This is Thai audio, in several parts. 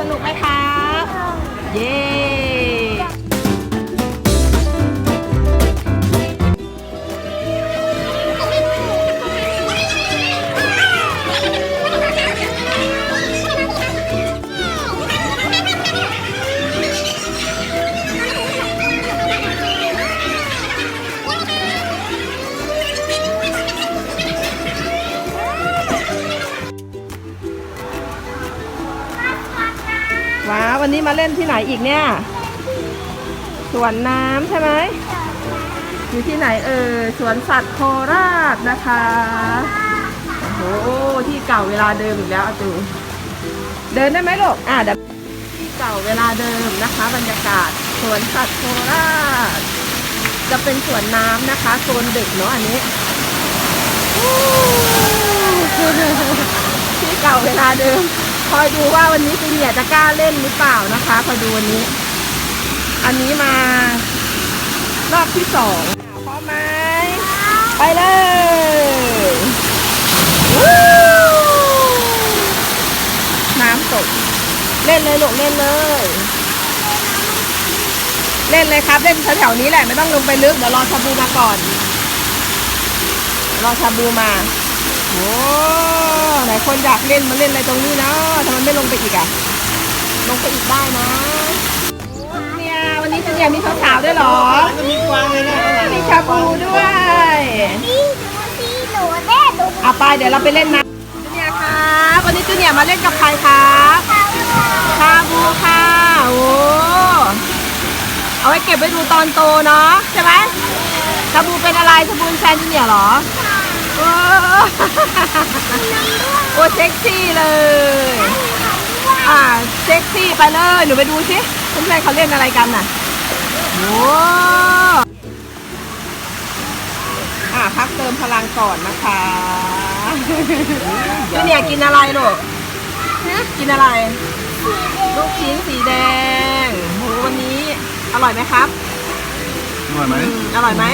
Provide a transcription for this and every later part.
สนุกไหมครับ เย้ วันนี้มาเล่นที่ไหนอีกเนี่ย สวนน้ำใช่ไหมอยู่ที่ไหนเออสวนสัตว์โคราชนะคะโอ้โหที่เก่าเวลาเดิมอีกแล้วอาจูเดินได้ไหมลูกอะเดี๋ยวที่เก่าเวลาเดิมนะคะ บรรยากาศสวนสัตว์โคราช จะเป็นสวนน้ำนะคะโซนเด็กเนาะอันนี้ที่เก่าเวลาเดิม คอยดูว่าวันนี้จูเนียจะกล้าเล่นหรือเปล่านะคะคอยดูวันนี้ อันนี้มารอบที่สองพร้อมไหมไปเลยน้ำตก เล่นเลยลูกเล่นเลย เล่นเลยครับเล่นแถวๆนี้แหละไม่ต้องลงไปลึกเดี๋ยวรอชาบูมาก่อนรอชาบูมา โอ้ไหนคนอยากเล่นมาเล่นอะไรตรงนี้นะทำไมไม่ลงไปอีกอะลงไปอีกได้นะ เนี่ยวันนี้จะเนี่ยมีสาวๆด้วยเหรอก็มีกวางเลยนะข้างหลังมีชาบูด้วยนี่ดูสิหนูแน่ดูเอาไปเดี๋ยวเราไปเล่นนะจูเนียร์ครับวันนี้จูเนียร์มาเล่นกับใครครับชาบูค่ะโอ้เอาไว้เก็บไว้ดูตอนโตเนาะใช่ไหมชาบูเป็นอะไรชาบูเป็นแฟนจูเนียร์เหรอ โอ้โอ้เซ็กซี่เลย อ่าเซ็กซี่ไปเลย หนูไปดูสิเพื่อนๆเขาเล่นอะไรกันน่ะโอ้อ่าพักเติมพลังก่อนนะคะพี่เนี่ยกินอะไรลูกกินอะไร ลูกชิ้นสีแดงโหวันนี้อร่อยไหมครับ อร่อยไหมอืมอร่อยไหม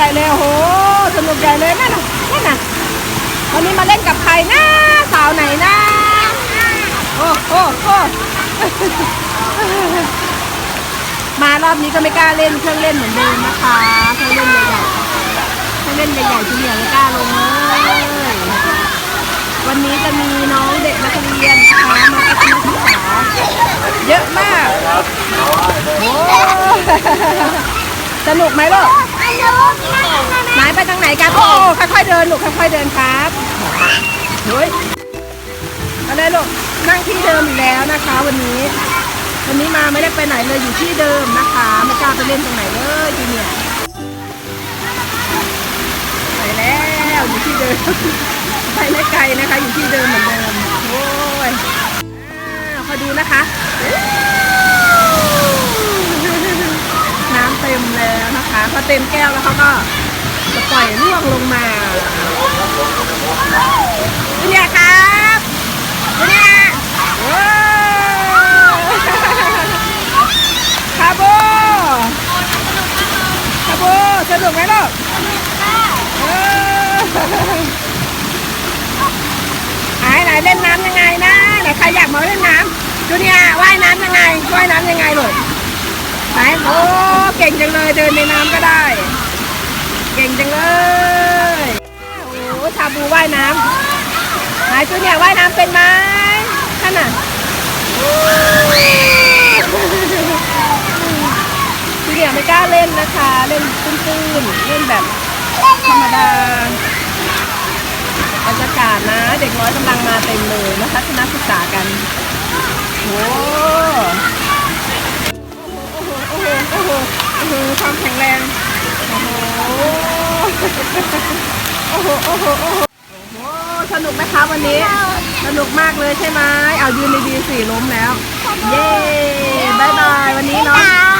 หญ่เลยโอ้โหสนุกใหญ่เลยนั่นน่ะนั่นน่ะวันนี้มาเล่นกับใครนะสาวไหนนะโอ้โอ้โอ้มารอบนี้ก็ไม่กล้าเล่นเครื่องเล่นเหมือนเดิมนะคะเครื่องเล่นใหญ่ๆเครื่องเล่นใหญ่ๆจูเนียร์ไม่กล้าลงเลยวันนี้จะมีน้องเด็กนักเรียนนะคะมาทัศนศึกษาเยอะมากโอ้สนุกไหมลูก ไหนไปทางไหนกันโอ้ค่อยๆเดินลูกค่อยๆเดินครับเฮ้ยมาเลยลูกนั่งที่เดิมอีกแล้วนะคะ วันนี้ วันนี้มาไม่ได้ไปไหนเลยอยู่ที่เดิมนะคะไม่กล้าไปเล่นตรงไหนเลยทีเนี่ยไปแล้วอยู่ที่เดิมไปไม่ไกลนะคะ อยู่ที่เดิมเหมือน เต็มแก้วแล้วเขาก็จะปล่อยร่วงลงมาเนี่ยครับเนี่ยว้าวคาโบคาโบสนุกไหมลูกเออไหนไหนเล่นน้ำยังไงนะไหนใครอยากมาเล่นน้ำจูเนียว่ายน้ำยังไงว่ายน้ำยังไงลูก ไหนโอ้เก่งจังเลยเดินในน้ำก็ได้ เก่งจังเลยโอ้ชาบูว่ายน้ำไหนจูเนี่ยว่ายน้ำเป็นไหมท่านน่ะจูเนี่ยไม่กล้าเล่นนะคะ เล่นตื้นๆเล่นแบบธรรมดาบรรยากาศนะ เด็กน้อยกำลังมาเต็มเลยนะคะคณะศึกษากันโอ้ แรงโอ้โหโอ้โหโอ้โหโอ้โหสนุกไหมคะวันนี้ สนุกมากเลยใช่ไหมเอายืนดีๆสี่ล้มแล้ว เย้บายบายวันนี้เนาะ